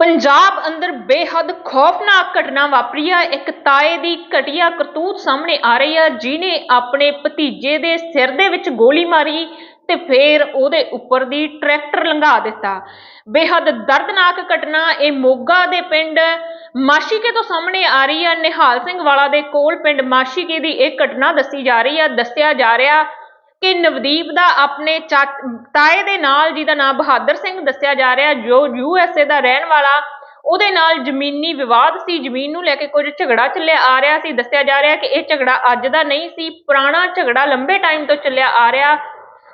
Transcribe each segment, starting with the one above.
ਪੰਜਾਬ ਅੰਦਰ ਬੇਹੱਦ ਖੌਫਨਾਕ ਘਟਨਾ ਵਾਪਰੀ ਹੈ ਇੱਕ ਤਾਏ ਦੀ ਘਟੀਆ ਕਰਤੂਤ ਸਾਹਮਣੇ ਆ ਰਹੀ ਹੈ ਜਿਨੇ ਆਪਣੇ ਭਤੀਜੇ ਦੇ ਸਿਰ ਦੇ ਵਿੱਚ ਗੋਲੀ ਮਾਰੀ ਤੇ ਫੇਰ ਉਹਦੇ ਉੱਪਰ ਦੀ ਟਰੈਕਟਰ ਲੰਘਾ ਦਿੱਤਾ। ਬੇਹੱਦ ਦਰਦਨਾਕ ਘਟਨਾ, ਇਹ ਮੋਗਾ ਦੇ ਪਿੰਡ ਮਾਸ਼ੀਕੇ ਤੋਂ ਸਾਹਮਣੇ ਆ ਰਹੀ ਹੈ ਨਿਹਾਲ ਸਿੰਘ ਵਾਲਾ ਦੇ ਕੋਲ ਪਿੰਡ ਮਾਸ਼ੀਕੇ ਦੀ ਇਹ ਘਟਨਾ ਦੱਸੀ ਜਾ ਰਹੀ ਹੈ ਦੱਸਿਆ ਜਾ ਰਿਹਾ ਕਿ ਨਵਦੀਪ ਦਾ ਆਪਣੇ ਚਾ- ਤਾਏ ਦੇ ਨਾਲ, ਜਿਹਦਾ ਨਾਮ ਬਹਾਦਰ ਸਿੰਘ ਦੱਸਿਆ ਜਾ ਰਿਹਾ, ਜੋ ਯੂਐਸਏ ਦਾ ਰਹਿਣ ਵਾਲਾ, ਉਹਦੇ ਨਾਲ ਜ਼ਮੀਨੀ ਵਿਵਾਦ ਸੀ, ਜ਼ਮੀਨ ਨੂੰ ਲੈ ਕੇ ਕੁਝ ਝਗੜਾ ਚੱਲਿਆ ਆ ਰਿਹਾ ਸੀ, ਦੱਸਿਆ ਜਾ ਰਿਹਾ ਕਿ ਇਹ ਝਗੜਾ ਅੱਜ ਦਾ ਨਹੀਂ ਸੀ, ਪੁਰਾਣਾ ਝਗੜਾ ਲੰਬੇ ਟਾਈਮ ਤੋਂ ਚੱਲਿਆ ਆ ਰਿਹਾ।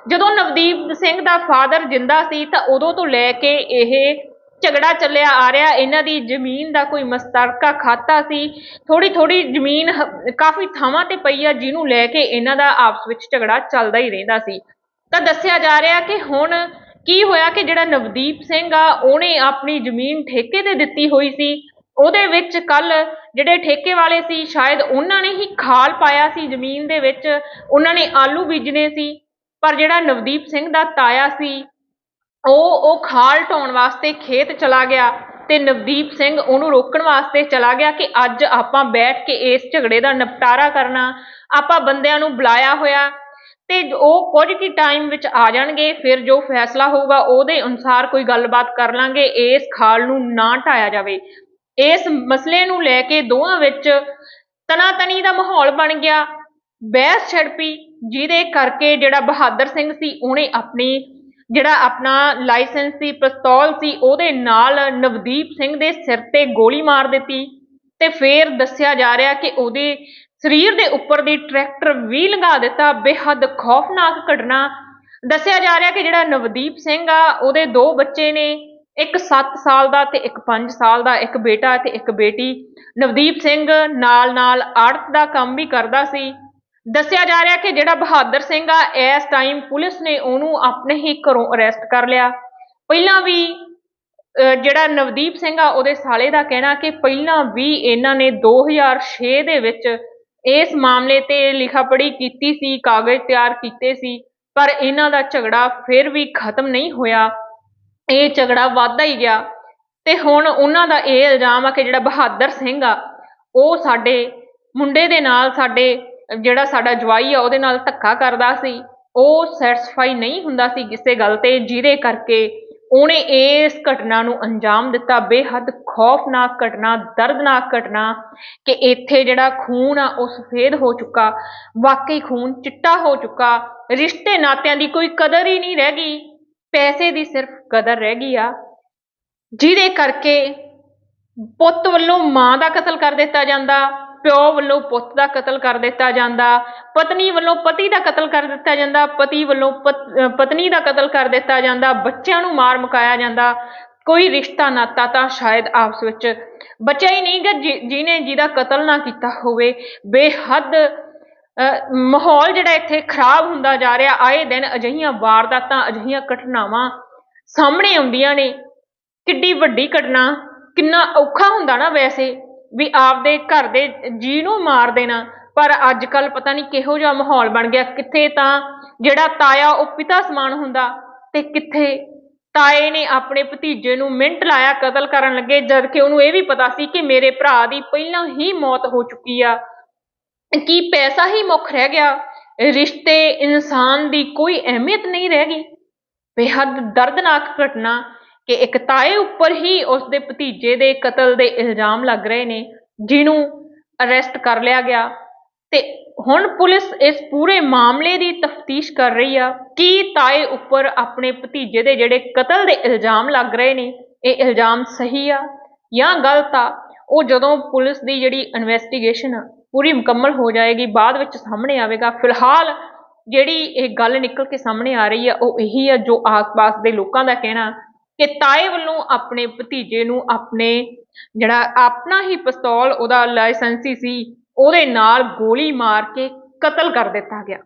ਜਦੋਂ ਨਵਦੀਪ ਸਿੰਘ ਦਾ ਫਾਦਰ ਜਿੰਦਾ ਸੀ, ਤਾਂ ਉਦੋਂ ਤੋਂ ਲੈ ਕੇ ਇਹ ਝਗੜਾ ਚੱਲਿਆ ਆ ਰਿਹਾ, ਇਹਨਾਂ ਦੀ ਜ਼ਮੀਨ ਦਾ ਕੋਈ ਮਸਤਰਕਾ ਖਾਤਾ ਸੀ। ਥੋੜੀ ਥੋੜੀ ਜ਼ਮੀਨ ਕਾਫੀ ਥਾਵਾਂ ਤੇ ਪਈ ਆ, ਜਿਹਨੂੰ ਲੈ ਕੇ ਇਹਨਾਂ ਦਾ ਆਪਸ ਵਿੱਚ ਝਗੜਾ ਚੱਲਦਾ ਹੀ ਰਹਿੰਦਾ ਸੀ। ਤਾਂ ਦੱਸਿਆ ਜਾ ਰਿਹਾ ਕਿ ਹੁਣ ਕੀ ਹੋਇਆ ਕਿ ਜਿਹੜਾ ਨਵਦੀਪ ਸਿੰਘ ਆ, ਉਹਨੇ ਆਪਣੀ ਜ਼ਮੀਨ ਠੇਕੇ ਤੇ ਦਿੱਤੀ ਹੋਈ ਸੀ। ਉਹਦੇ ਵਿੱਚ ਕੱਲ ਜਿਹੜੇ ਠੇਕੇ ਵਾਲੇ ਸੀ, ਸ਼ਾਇਦ ਉਹਨਾਂ ਨੇ ਹੀ ਖਾਲ ਪਾਇਆ ਸੀ ਜ਼ਮੀਨ ਦੇ ਵਿੱਚ। ਉਹਨਾਂ ਨੇ ਆਲੂ ਬੀਜਣੇ ਸੀ, ਪਰ ਜਿਹੜਾ ਨਵਦੀਪ ਸਿੰਘ ਦਾ ਤਾਇਆ ਸੀ ਉਹ ਉਹ ਖਾਲ ਢਾਉਣ ਵਾਸਤੇ ਖੇਤ ਚਲਾ ਗਿਆ ਤੇ ਨਵਦੀਪ ਸਿੰਘ ਉਹਨੂੰ ਰੋਕਣ ਵਾਸਤੇ ਚਲਾ ਗਿਆ ਕਿ ਅੱਜ ਆਪਾਂ ਬੈਠ ਕੇ ਇਸ ਝਗੜੇ ਦਾ ਨਿਪਟਾਰਾ ਕਰਨਾ, ਆਪਾਂ ਬੰਦਿਆਂ ਨੂੰ ਬੁਲਾਇਆ ਹੋਇਆ ਤੇ ਉਹ ਕੁਝ ਕੀ ਟਾਈਮ ਵਿੱਚ ਆ ਜਾਣਗੇ, ਫਿਰ ਜੋ ਫੈਸਲਾ ਹੋਊਗਾ ਉਹਦੇ ਅਨੁਸਾਰ ਕੋਈ ਗੱਲਬਾਤ ਕਰ ਲਾਂਗੇ, ਇਸ ਖਾਲ ਨੂੰ ਨਾ ਢਾਇਆ ਜਾਵੇ। ਇਸ ਮਸਲੇ ਨੂੰ ਲੈ ਕੇ ਦੋਵਾਂ ਵਿੱਚ ਤਨਾਤਨੀ ਦਾ ਮਾਹੌਲ ਬਣ ਗਿਆ। ਬਹਿਸ ਛਿੜ ਪਈ ਜਿਹਦੇ ਕਰਕੇ ਜਿਹੜਾ ਬਹਾਦਰ ਸਿੰਘ ਸੀ, ਉਹਨੇ ਆਪਣੀ ਜਿਹੜਾ ਆਪਣਾ ਲਾਇਸੈਂਸ ਸੀ, ਪਿਸਤੌਲ ਸੀ, ਉਹਦੇ ਨਾਲ ਨਵਦੀਪ ਸਿੰਘ ਦੇ ਸਿਰ ਤੇ ਗੋਲੀ ਮਾਰ ਦਿੱਤੀ ਤੇ ਫੇਰ ਦੱਸਿਆ ਜਾ ਰਿਹਾ ਕਿ ਉਹਦੇ ਸਰੀਰ ਦੇ ਉੱਪਰ ਦੀ ਟਰੈਕਟਰ ਵੀ ਲੰਘਾ ਦਿੱਤਾ। ਬੇਹੱਦ ਖੌਫਨਾਕ ਘਟਨਾ। ਦੱਸਿਆ ਜਾ ਰਿਹਾ ਕਿ ਜਿਹੜਾ ਨਵਦੀਪ ਸਿੰਘ ਆ, ਉਹਦੇ ਦੋ ਬੱਚੇ ਨੇ, ਇੱਕ 7 ਸਾਲ ਦਾ ਤੇ ਇੱਕ 5 ਸਾਲ ਦਾ, ਇੱਕ ਬੇਟਾ ਤੇ ਇੱਕ ਬੇਟੀ। ਨਵਦੀਪ ਸਿੰਘ ਨਾਲ ਨਾਲ ਆੜਤ ਦਾ ਕੰਮ ਵੀ ਕਰਦਾ ਸੀ। ਦੱਸਿਆ ਜਾ ਰਿਹਾ ਕਿ ਜਿਹੜਾ ਬਹਾਦਰ ਸਿੰਘ ਆ, ਇਸ ਟਾਈਮ ਪੁਲਿਸ ਨੇ ਉਹਨੂੰ ਆਪਣੇ ਹੀ ਘਰੋਂ ਅਰੈਸਟ ਕਰ ਲਿਆ। ਪਹਿਲਾਂ ਵੀ, ਅਹ ਜਿਹੜਾ ਨਵਦੀਪ ਸਿੰਘ ਆ, ਉਹਦੇ ਸਾਲੇ ਦਾ ਕਹਿਣਾ ਕਿ ਪਹਿਲਾਂ ਵੀ ਇਹਨਾਂ ਨੇ 2006 ਦੇ ਵਿੱਚ ਇਸ ਮਾਮਲੇ ਤੇ ਲਿਖਾ ਪੜ੍ਹੀ ਕੀਤੀ ਸੀ, ਕਾਗਜ਼ ਤਿਆਰ ਕੀਤੇ ਸੀ, ਪਰ ਇਹਨਾਂ ਦਾ ਝਗੜਾ ਫਿਰ ਵੀ ਖਤਮ ਨਹੀਂ ਹੋਇਆ। ਇਹ ਝਗੜਾ ਵੱਧਦਾ ਹੀ ਗਿਆ। ਤੇ ਹੁਣ ਉਹਨਾਂ ਦਾ ਇਹ ਇਲਜ਼ਾਮ ਆ ਕਿ ਜਿਹੜਾ ਬਹਾਦਰ ਸਿੰਘ ਆ, ਉਹ ਸਾਡੇ ਮੁੰਡੇ ਦੇ ਨਾਲ ਸਾਡੇ ਜਿਹੜਾ ਸਾਡਾ ਜਵਾਈ ਆ, ਉਹਦੇ ਨਾਲ ਧੱਕਾ ਕਰਦਾ ਸੀ। ਉਹ ਸੈਟੀਸਫਾਈ ਨਹੀਂ ਹੁੰਦਾ ਸੀ ਕਿਸੇ ਗੱਲ ਤੇ, ਜਿਹਦੇ ਕਰਕੇ ਉਹਨੇ ਇਸ ਘਟਨਾ ਨੂੰ ਅੰਜਾਮ ਦਿੱਤਾ। ਬੇਹੱਦ ਖੌਫਨਾਕ ਘਟਨਾ, ਦਰਦਨਾਕ ਘਟਨਾ ਕਿ ਇੱਥੇ ਜਿਹੜਾ ਖੂਨ ਆ, ਉਹ ਸਫੇਦ ਹੋ ਚੁੱਕਾ। ਵਾਕਈ ਖੂਨ ਚਿੱਟਾ ਹੋ ਚੁੱਕਾ। ਰਿਸ਼ਤੇ ਨਾਤਿਆਂ ਦੀ ਕੋਈ ਕਦਰ ਹੀ ਨਹੀਂ ਰਹਿ ਗਈ। ਪੈਸੇ ਦੀ ਸਿਰਫ ਕਦਰ ਰਹਿ ਗਈ ਆ। ਜਿਹਦੇ ਕਰਕੇ ਪੁੱਤ ਵੱਲੋਂ ਮਾਂ ਦਾ ਕਤਲ ਕਰ ਦਿੱਤਾ ਜਾਂਦਾ। ਪਿਓ ਵੱਲੋਂ ਪੁੱਤ ਦਾ ਕਤਲ ਕਰ ਦਿੱਤਾ ਜਾਂਦਾ, ਪਤਨੀ ਵੱਲੋਂ ਪਤੀ ਦਾ ਕਤਲ ਕਰ ਦਿੱਤਾ ਜਾਂਦਾ, ਪਤੀ ਵੱਲੋਂ ਪਤ- ਪਤਨੀ ਦਾ ਕਤਲ ਕਰ ਦਿੱਤਾ ਜਾਂਦਾ, ਬੱਚਿਆਂ ਨੂੰ ਮਾਰ ਮੁਕਾਇਆ ਜਾਂਦਾ, ਕੋਈ ਰਿਸ਼ਤਾ ਨਾਤਾ ਤਾਂ ਸ਼ਾਇਦ ਆਪਸ ਵਿੱਚ ਬਚਿਆ ਹੀ ਨਹੀਂਗਾ ਜਿਹਨੇ ਜਿਹਦਾ ਕਤਲ ਨਾ ਕੀਤਾ ਹੋਵੇ, ਬੇਹੱਦ, ਅਹ ਮਾਹੌਲ ਜਿਹੜਾ ਇੱਥੇ ਖਰਾਬ ਹੁੰਦਾ ਜਾ ਰਿਹਾ, ਆਏ ਦਿਨ ਅਜਿਹੀਆਂ ਵਾਰਦਾਤਾਂ, ਅਜਿਹੀਆਂ ਘਟਨਾਵਾਂ ਸਾਹਮਣੇ ਆਉਂਦੀਆਂ ਨੇ, ਕਿੱਡੀ ਵੱਡੀ ਘਟਨਾ, ਕਿੰਨਾ ਔਖਾ ਹੁੰਦਾ ਨਾ ਵੈਸੇ। ਵੀ ਆਪਦੇ ਘਰ ਦੇ ਜੀ ਨੂੰ ਮਾਰ ਦੇਣਾ। ਪਰ ਅੱਜ ਕੱਲ ਪਤਾ ਨਹੀਂ ਕਿਹੋ ਜਿਹਾ ਮਾਹੌਲ ਬਣ ਗਿਆ। ਕਿੱਥੇ ਤਾਂ ਜਿਹੜਾ ਤਾਇਆ ਉਹ ਪਿਤਾ ਸਮਾਨ ਹੁੰਦਾ ਤੇ ਕਿੱਥੇ ਤਾਏ ਨੇ ਆਪਣੇ ਭਤੀਜੇ ਨੂੰ ਮਿੰਟ ਲਾਇਆ ਕਤਲ ਕਰਨ ਲੱਗੇ, ਜਦ ਕਿ ਉਹਨੂੰ ਇਹ ਵੀ ਪਤਾ ਸੀ ਕਿ ਮੇਰੇ ਭਰਾ ਦੀ ਪਹਿਲਾਂ ਹੀ ਮੌਤ ਹੋ ਚੁੱਕੀ ਆ। ਕੀ ਪੈਸਾ ਹੀ ਮੁੱਖ ਰਹਿ ਗਿਆ? ਰਿਸ਼ਤੇ ਇਨਸਾਨ ਦੀ ਕੋਈ ਅਹਿਮੀਅਤ ਨਹੀਂ ਰਹਿ ਗਈ। ਬੇਹੱਦ ਦਰਦਨਾਕ ਘਟਨਾ। ਕਿ ਇੱਕ ਤਾਏ ਉੱਪਰ ਹੀ ਉਸਦੇ ਭਤੀਜੇ ਦੇ ਕਤਲ ਦੇ ਇਲਜ਼ਾਮ ਲੱਗ ਰਹੇ ਨੇ, ਜਿਹਨੂੰ ਅਰੈਸਟ ਕਰ ਲਿਆ ਗਿਆ। ਤੇ ਹੁਣ ਪੁਲਿਸ ਇਸ ਪੂਰੇ ਮਾਮਲੇ ਦੀ ਤਫਤੀਸ਼ ਕਰ ਰਹੀ ਆ। ਕੀ ਤਾਏ ਉੱਪਰ ਆਪਣੇ ਭਤੀਜੇ ਦੇ ਜਿਹੜੇ ਕਤਲ ਦੇ ਇਲਜ਼ਾਮ ਲੱਗ ਰਹੇ ਨੇ, ਇਹ ਇਲਜ਼ਾਮ ਸਹੀ ਆ ਜਾਂ ਗਲਤ ਆ? ਉਹ ਜਦੋਂ ਪੁਲਿਸ ਦੀ ਜਿਹੜੀ ਇਨਵੈਸਟੀਗੇਸ਼ਨ ਆ, ਪੂਰੀ ਮੁਕੰਮਲ ਹੋ ਜਾਏਗੀ, ਬਾਅਦ ਵਿੱਚ ਸਾਹਮਣੇ ਆਵੇਗਾ। ਫਿਲਹਾਲ ਜਿਹੜੀ ਇਹ ਗੱਲ ਨਿਕਲ ਕੇ ਸਾਹਮਣੇ ਆ ਰਹੀ ਆ, ਉਹ ਇਹੀ ਆ ਜੋ ਆਸ-ਪਾਸ ਦੇ ਲੋਕਾਂ ਦਾ ਕਹਿਣਾ ਕਿ ਤਾਏ ਵੱਲੋਂ ਆਪਣੇ ਭਤੀਜੇ ਨੂੰ ਆਪਣੇ ਜਿਹੜਾ ਆਪਣਾ ਹੀ ਪਿਸਤੌਲ, ਉਹਦਾ ਲਾਇਸੈਂਸੀ ਸੀ, ਉਹਦੇ ਨਾਲ ਗੋਲੀ ਮਾਰ ਕੇ ਕਤਲ ਕਰ ਦਿੱਤਾ ਗਿਆ।